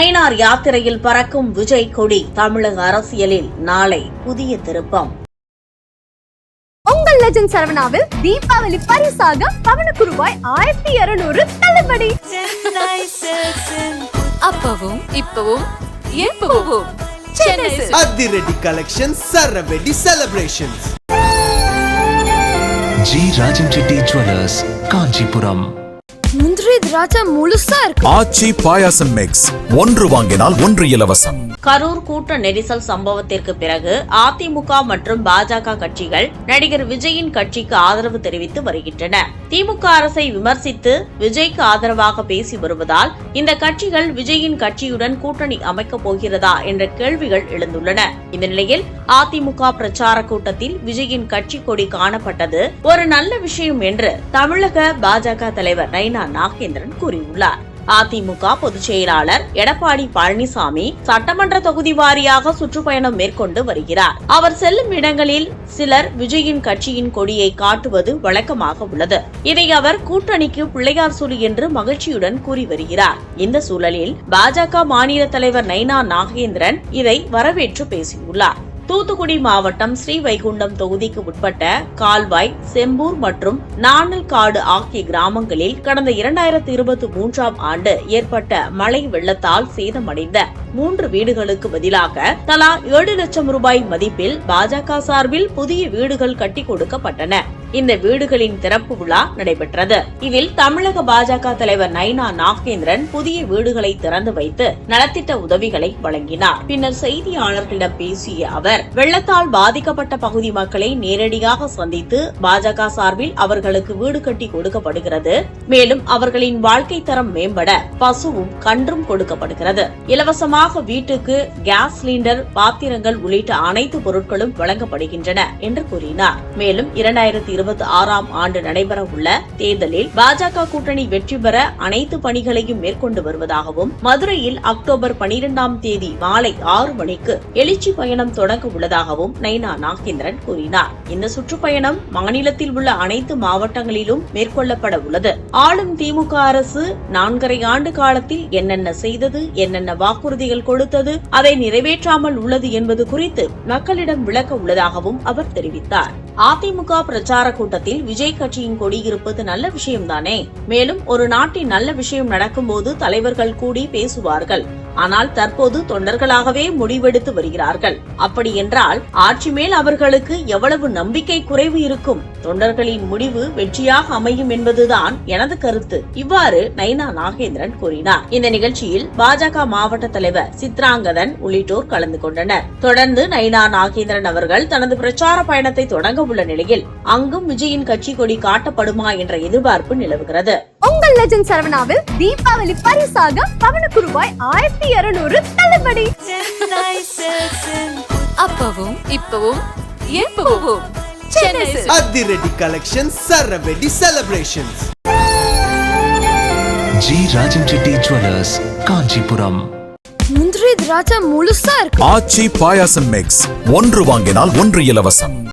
நயினார் யாத்திரையில் பறக்கும் விஜய் கொடி தமிழக அரசியலில் நாளை புதிய திருப்பம். உங்கள் லெஜண்ட் சரவணாவில் தீபாவளி பரிசாக பவனுக்கு ரூபாய் ஆயிரத்தி இருநூறு தள்ளுபடி. அப்பவும் இப்பவும் எப்பவும். அதிரடி collection சரவெடி celebrations G Rajan Reddy jewellers Kanchipuram. முந்திரி திராட்சை முழுசா இருக்கு. ஆச்சி பாயாசம் மிக்ஸ் ஒன்று வாங்கினால் ஒன்று இலவசம். கரூர் கூட்ட நெரிசல் சம்பவத்திற்கு பிறகு அதிமுக மற்றும் பாஜக கட்சிகள் நடிகர் விஜயின் கட்சிக்கு ஆதரவு தெரிவித்து வருகின்றன. திமுக அரசை விமர்சித்து விஜய்க்கு ஆதரவாக பேசி வருவதால் இந்த கட்சிகள் விஜயின் கட்சியுடன் கூட்டணி அமைக்கப் போகிறதா என்ற கேள்விகள் எழுந்துள்ளன. இந்த நிலையில் அதிமுக பிரச்சார கூட்டத்தில் விஜயின் கட்சி கொடி காணப்பட்டது ஒரு நல்ல விஷயம் என்று தமிழக பாஜக தலைவர் நைனா நாகேந்திரன் கூறியுள்ளார். அதிமுக பொதுச் செயலாளர் எடப்பாடி பழனிசாமி சட்டமன்ற தொகுதி வாரியாக சுற்றுப்பயணம் மேற்கொண்டு வருகிறார். அவர் செல்லும் இடங்களில் சிலர் விஜயின் கட்சியின் கொடியை காட்டுவது வழக்கமாக உள்ளது. இதை அவர் கூட்டணிக்கு பிள்ளையார் சொல்லி என்று மகிழ்ச்சியுடன் கூறி வருகிறார். இந்த சூழலில் பாஜக மாநில தலைவர் நைனா நாகேந்திரன் இதை வரவேற்று பேசியுள்ளார். தூத்துக்குடி மாவட்டம் ஸ்ரீவைகுண்டம் தொகுதிக்கு உட்பட்ட கால்வாய் செம்பூர் மற்றும் நாணல்காடு ஆகிய கிராமங்களில் கடந்த இரண்டாயிரத்தி இருபத்தி மூன்றாம் ஆண்டு ஏற்பட்ட மழை வெள்ளத்தால் சேதமடைந்த மூன்று வீடுகளுக்கு பதிலாக தலா ஏழு லட்சம் ரூபாய் மதிப்பில் பாஜக சார்பில் புதிய வீடுகள் கட்டி கொடுக்கப்பட்டன. இந்த வீடுகளின் திறப்பு விழா நடைபெற்றது. இதில் தமிழக பாஜக தலைவர் நைனா நாகேந்திரன் புதிய வீடுகளை திறந்து வைத்து நலத்திட்ட உதவிகளை வழங்கினார். பின்னர் செய்தியாளர்களிடம் பேசிய அவர் வெள்ளத்தால் பாதிக்கப்பட்ட பகுதி மக்களை நேரடியாக சந்தித்து பாஜக சார்பில் அவர்களுக்கு வீடு கட்டி கொடுக்கப்படுகிறது. மேலும் அவர்களின் வாழ்க்கை தரம் மேம்பட பசுவும் கன்றும் கொடுக்கப்படுகிறது. இலவசமாக வீட்டுக்கு கேஸ் சிலிண்டர் பாத்திரங்கள் உள்ளிட்ட அனைத்து பொருட்களும் வழங்கப்படுகின்றன என்று கூறினார். மேலும் இரண்டாயிரத்தி இருபத்தி ஆறாம் ஆண்டு நடைபெற உள்ள தேர்தலில் பாஜக கூட்டணி வெற்றி பெற அனைத்து பணிகளையும் மேற்கொண்டு வருவதாகவும் மதுரையில் அக்டோபர் பனிரெண்டாம் தேதி மாலை ஆறு மணிக்கு எழுச்சி பயணம் தொடங்க உள்ளதாகவும் நைனா நாகேந்திரன் கூறினார். இந்த சுற்றுப்பயணம் மாநிலத்தில் உள்ள அனைத்து மாவட்டங்களிலும் மேற்கொள்ளப்பட உள்ளது. ஆளும் திமுக அரசு நான்கரை ஆண்டு காலத்தில் என்னென்ன செய்தது என்னென்ன வாக்குறுதி வாக்குறுதிகள் கொடுத்தது அதை நிறைவேற்றாமல் உள்ளது என்பது குறித்து மக்களிடம் விளக்க உள்ளதாகவும் அவர் தெரிவித்தார். அதிமுக பிரச்சார கூட்டத்தில் விஜய் கட்சியின் கொடி இருப்பது நல்ல விஷயம்தானே? மேலும் ஒரு நாட்டின் நல்ல விஷயம் நடக்கும்போது தலைவர்கள் கூடி பேசுவார்கள். ஆனால் தற்போது தொண்டர்களாகவே முடிவெடுத்து வருகிறார்கள். அப்படி என்றால் ஆட்சி மேல் அவர்களுக்கு எவ்வளவு நம்பிக்கை குறைவு இருக்கும்? தொண்டர்களின் முடிவு வெற்றியாக அமையும் என்பதுதான் எனது கருத்து. இவ்வாறு நைனா நாகேந்திரன் கூறினார். இந்த நிகழ்ச்சியில் பாஜக மாவட்ட தலைவர் சித்ராங்கதன் உள்ளிட்டோர் கலந்து கொண்டனர். தொடர்ந்து நைனா நாகேந்திரன் அவர்கள் தனது பிரச்சார பயணத்தை தொடங்க உள்ள நிலையில் அங்கும் விஜயின் கட்சி கொடி காட்டப்படுமா என்ற எதிர்பார்ப்பு நிலவுகிறது. உங்கள் லெஜண்ட் சரவணாவில் தீபாவளி பரிசாக பவனுக்கு ரூபாய் ஆயிரத்தி இருநூறு தள்ளுபடி. அப்பவும் இப்பவும் எப்பவும். அதிரடி collection சரவெடி celebrations G Rajan Reddy jewellers Kanchipuram. முந்திரி திராட்சை முழுசா இருக்கு. ஆச்சி பாயாசம் மிக்ஸ் ஒன்று வாங்கினால் ஒன்று இலவசம்.